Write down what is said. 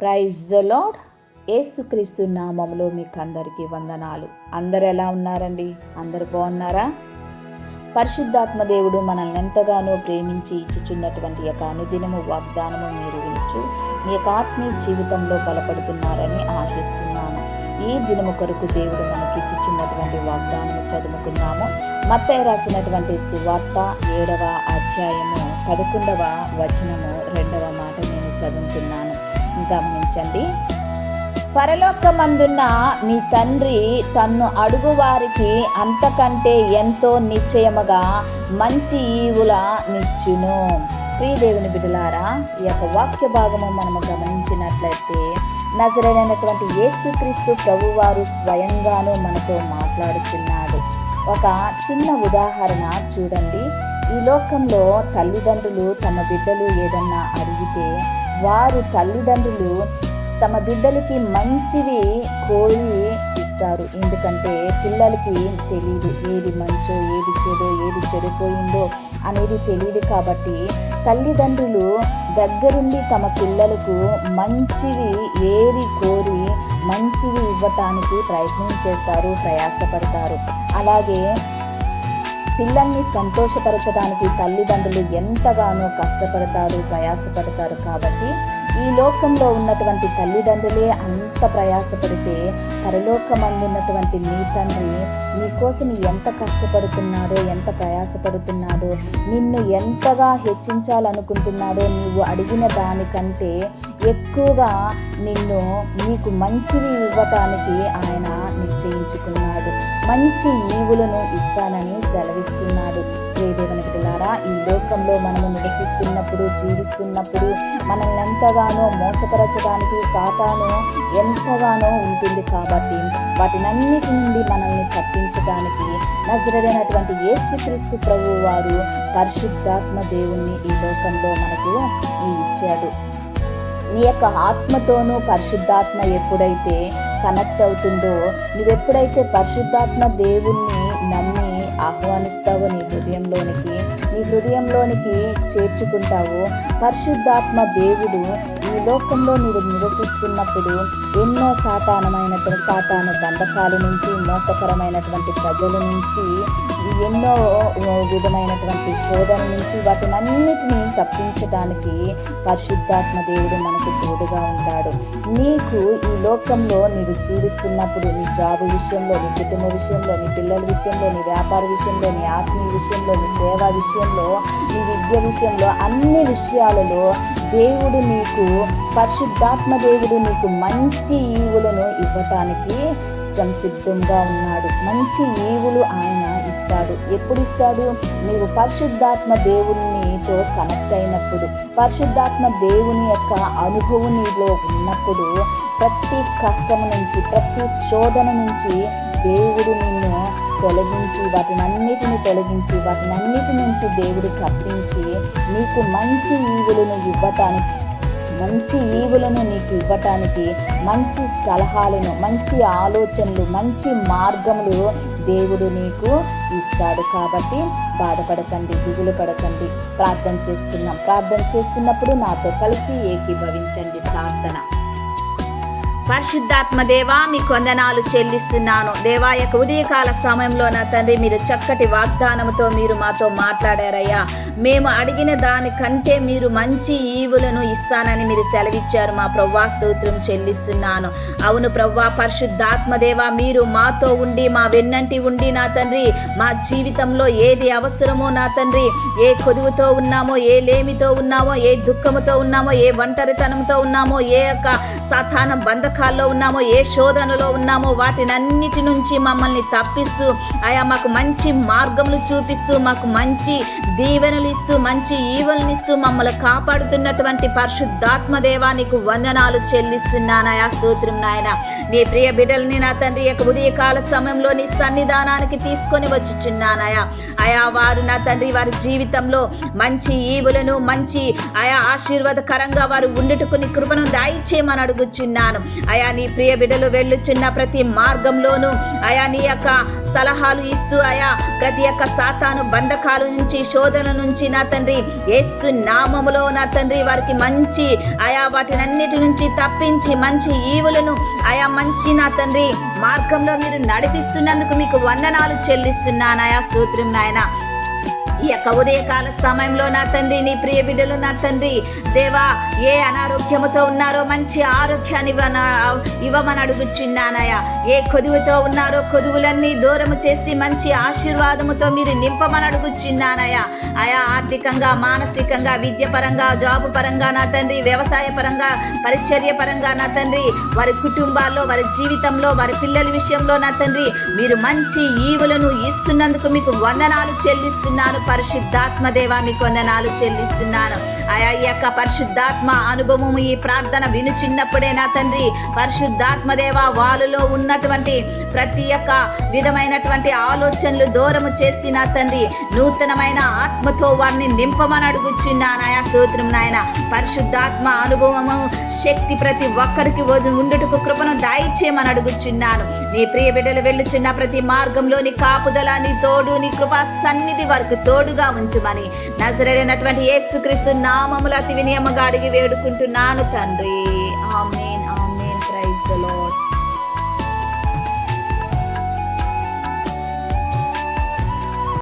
Praise lord ఏసుక్రీస్తు నామంలో మీకు అందరికీ వందనాలు. అందరు ఎలా ఉన్నారండి? అందరు బాగున్నారా? పరిశుద్ధాత్మ దేవుడు మనల్ని ఎంతగానో ప్రేమించి ఇచ్చుచున్నటువంటి యొక్క అనుదినము వాగ్దానము మీరు వినిచు మీ యొక్క ఆత్మీయ జీవితంలో బలపడుతున్నారని ఆశిస్తున్నాను. ఈ దినము కొరకు దేవుడు మనకి ఇచ్చుచున్నటువంటి వాగ్దానము చదువుకున్నాము మత్తయ్య రాసినటువంటి సువార్త ఏడవ అధ్యాయము పదకొండవ వచనము రెండవ మాట నేను చదువుతున్నాను. గమనించండి. పరలోకమందున్న మీ తండ్రి తన్ను అడుగువారికి అంతకంటే ఎంతో నిశ్చయముగా మంచి ఈవుల నిచ్చును. ప్రియదేవుని బిడ్డలారా ఈ యొక్క వాక్య భాగము మనము గమనించినట్లయితే నజరైనటువంటి యేసుక్రీస్తు ప్రభువారు స్వయంగాను మనతో మాట్లాడుతున్నాడు ఒక చిన్న ఉదాహరణ చూడండి. ఈ లోకంలో తల్లిదండ్రులు తమ బిడ్డలు ఏదన్నా అడిగితే వారు తల్లిదండ్రులు తమ బిడ్డలకి మంచివి కోరి ఇస్తారు. ఎందుకంటే పిల్లలకి తెలియదు ఏది మంచో ఏది చెడో ఏది చెడిపోయిందో అనేది తెలియదు కాబట్టి తల్లిదండ్రులు దగ్గరుండి తమ పిల్లలకు మంచివి ఏరి కోరి మంచివి ఇవ్వటానికి ప్రయత్నం చేస్తారు ప్రయాసపడతారు. అలాగే పిల్లల్ని సంతోషపరచడానికి తల్లిదండ్రులు ఎంతగానో కష్టపడతారు ప్రయాసపడతారు కాబట్టి ఈ లోకంలో ఉన్నటువంటి తల్లిదండ్రులే అంత ప్రయాసపడితే పరలోకమందున్నటువంటి నీ తండ్రి నీకోసం ఎంత కష్టపడుతున్నాడో ఎంత ప్రయాసపడుతున్నాడో నిన్ను ఎంతగా హెచ్చించాలనుకుంటున్నాడో నీవు అడిగిన దానికంటే ఎక్కువగా నిన్ను నీకు మంచివి ఇవ్వటానికి ఆయన నిశ్చయించుకున్నాడు. మంచి ఈవులను ఇస్తానని సెలవిస్తున్నాడు. దేవుని ఈ లోకంలో మనము నివసిస్తున్నప్పుడు జీవిస్తున్నప్పుడు మనల్ని ఎంతగానో మోసపరచడానికి సాతాను ఎంతగానో ఉంటుంది కాబట్టి వాటినన్నిటి నుండి మనల్ని తప్పించడానికి నజరైనటువంటి యేసుక్రీస్తు ప్రభు వారు పరిశుద్ధాత్మ దేవుణ్ణి ఈ లోకంలో మనకు ఇచ్చాడు. నీ యొక్క ఆత్మతోనూ పరిశుద్ధాత్మ ఎప్పుడైతే కనెక్ట్ అవుతుందో నువ్వెప్పుడైతే పరిశుద్ధాత్మ దేవుణ్ణి నమ్మి ఆహ్వానిస్తావో నీ హృదయంలోనికి నీ హృదయంలోనికి చేర్చుకుంటావో. పరిశుద్ధాత్మ దేవుడు ఈ లోకంలో మీరు నివసిస్తున్నప్పుడు ఎన్నో సాతానమైనటువంటి సాతాను బంధకాల నుంచి మోసకరమైనటువంటి ప్రజల నుంచి ఎన్నో విధమైనటువంటి శోధన నుంచి వాటినన్నిటినీ తప్పించడానికి పరిశుద్ధాత్మ దేవుడు మనకు తోడుగా ఉంటాడు. నీకు ఈ లోకంలో నీవు జీవిస్తున్నప్పుడు నీ జాబు విషయంలో నీ కుటుంబ విషయంలో నీ పిల్లల విషయంలో నీ వ్యాపార విషయంలో నీ ఆత్మీయ విషయంలో నీ సేవా విషయంలో నీ విద్య విషయంలో అన్ని విషయాలలో దేవుడు నీకు పరిశుద్ధాత్మ దేవుడు నీకు మంచి ఈవులను ఇవ్వటానికి సంసిద్ధంగా ఉన్నాడు. మంచి ఈవులు ఆయన ఇస్తాడు. ఎప్పుడు ఇస్తాడు నీవు పరిశుద్ధాత్మ దేవునితో కనెక్ట్ అయినప్పుడు పరిశుద్ధాత్మ దేవుని యొక్క అనుభవం నీలో ఉన్నప్పుడు ప్రతి కష్టం నుంచి ప్రతి శోధన నుంచి దేవుడు నిన్ను తొలగించి వాటినన్నిటిని తొలగించి వాటినన్నిటి నుంచి దేవుడు తప్పించి నీకు మంచి ఈవులను ఇవ్వటానికి మంచి ఈవులను నీకు ఇవ్వటానికి మంచి సలహాలను మంచి ఆలోచనలు మంచి మార్గములు దేవుడు నీకు ఇస్తాడు. కాబట్టి బాధపడకండి దిగులు పడకండి. ప్రార్థన చేసుకున్నాం ప్రార్థన చేస్తున్నప్పుడు నాతో కలిసి ఏకీభవించండి. ప్రార్థన. పరిశుద్ధాత్మ దేవా మీ కొందనాలు చెల్లిస్తున్నాను. దేవా యొక్క ఉదయకాల సమయంలో నా తండ్రి మీరు చక్కటి వాగ్దానంతో మీరు మాతో మాట్లాడారయ్యా. మేము అడిగిన దానికంటే మీరు మంచి ఈవులను ఇస్తానని మీరు సెలవిచ్చారు. మా ప్రవ్వా స్తోత్రం చెల్లిస్తున్నాను. అవును ప్రవ్వా పరిశుద్ధాత్మదేవా మీరు మాతో ఉండి మా వెన్నంటి ఉండి నా తండ్రి మా జీవితంలో ఏది అవసరమో నా తండ్రి ఏ కొదువుతో ఉన్నామో ఏ లేమితో ఉన్నామో ఏ దుఃఖముతో ఉన్నామో ఏ ఒంటరితనంతో ఉన్నామో ఏ యొక్క సాధారణ బంధకాల్లో ఉన్నామో ఏ శోధనలో ఉన్నామో వాటినన్నిటి నుంచి మమ్మల్ని తప్పిస్తూ ఆయా మాకు మంచి మార్గములు చూపిస్తూ మాకు మంచి దీవెనలు ఇస్తూ మంచి ఈవెలను మమ్మల్ని కాపాడుతున్నటువంటి పరిశుద్ధాత్మ దేవానికి వందనాలు చెల్లిస్తున్నానయా స్తోత్రం నాయన. నీ ప్రియ బిడ్డల్ని నా తండ్రి యొక్క ఉదయకాల సమయంలో నీ సన్నిధానానికి తీసుకొని వచ్చుచున్నానయా అయా వారు నా తండ్రి వారి జీవితంలో మంచి ఈవులను మంచి ఆయా ఆశీర్వాదకరంగా వారు ఉండుటకు నీ కృపను దాయిచేయమని అడుగుచున్నాను అయా నీ ప్రియ బిడ్డలు వెళ్ళుచున్న ప్రతి మార్గంలోనూ అయా నీ యొక్క సలహాలు ఇస్తూ అయా ప్రతి ఒక్క సాతాను బంధకాల నుంచి శోధన నుంచి నా తండ్రి ఎస్సు నామములో నా తండ్రి వారికి మంచి ఆయా వాటినన్నిటి నుంచి తప్పించి మంచి ఈవులను ఆయా మంచి నా తండ్రి. మార్గంలో మీరు నడిపిస్తున్నందుకు మీకు వందనాలు చెల్లిస్తున్నానయా ఆయా స్తోత్రం నాయన. ఈ యొక్క ఉదయకాల సమయంలో నా తండ్రి నీ ప్రియ బిడ్డలు నా తండ్రి దేవా ఏ అనారోగ్యముతో ఉన్నారో మంచి ఆరోగ్యాన్ని ఇవ్వమని అడుగుచున్నానయ్యా. ఏ కొదువుతో ఉన్నారో కొదువులన్నీ దూరము చేసి మంచి ఆశీర్వాదముతో మీరు నింపమని అడుగుచున్నానయ్యా. ఆయా ఆర్థికంగా మానసికంగా విద్య పరంగా జాబు పరంగా నా తండ్రి వ్యవసాయ పరంగా పరిచర్య పరంగా నా తండ్రి వారి కుటుంబాల్లో వారి జీవితంలో వారి పిల్లల విషయంలో నా తండ్రి మీరు మంచి ఈవులను ఇస్తున్నందుకు మీకు వందనాలు చెల్లిస్తున్నాను పరిశుద్ధాత్మ దేవా మీకు వందనాలు చెల్లిస్తున్నాను. ఆయా ఈ యొక్క పరిశుద్ధాత్మ అనుభవము ఈ ప్రార్థన వినుచున్నప్పుడే నా తండ్రి పరిశుద్ధాత్మ దేవా వాళ్ళలో ఉన్నటువంటి ప్రతి ఒక్క విధమైనటువంటి ఆలోచనలు దూరము చేసి నా తండ్రి నూతనమైన ఆత్మతో వారిని నింపమని అడుగుచున్నాను ఆయా స్తోత్రం నాయన. పరిశుద్ధాత్మ అనుభవము శక్తి ప్రతి ఒక్కరికి ఉండుటకు కృపను దాయిచ్చేయమని అడుగుచున్నాను. నీ ప్రియ బిడ్డలు వెళ్ళుచున్న ప్రతి మార్గంలో నీ కాపుదల నీ తోడు నీ కృపా సన్నిధి వరకు తోడుగా ఉంచుమని. నజరైనటువంటి యేసుక్రీస్తు నామముల అతి వినియమగా అడిగి వేడుకుంటున్నాను తండ్రి. Amen amen. Praise the Lord.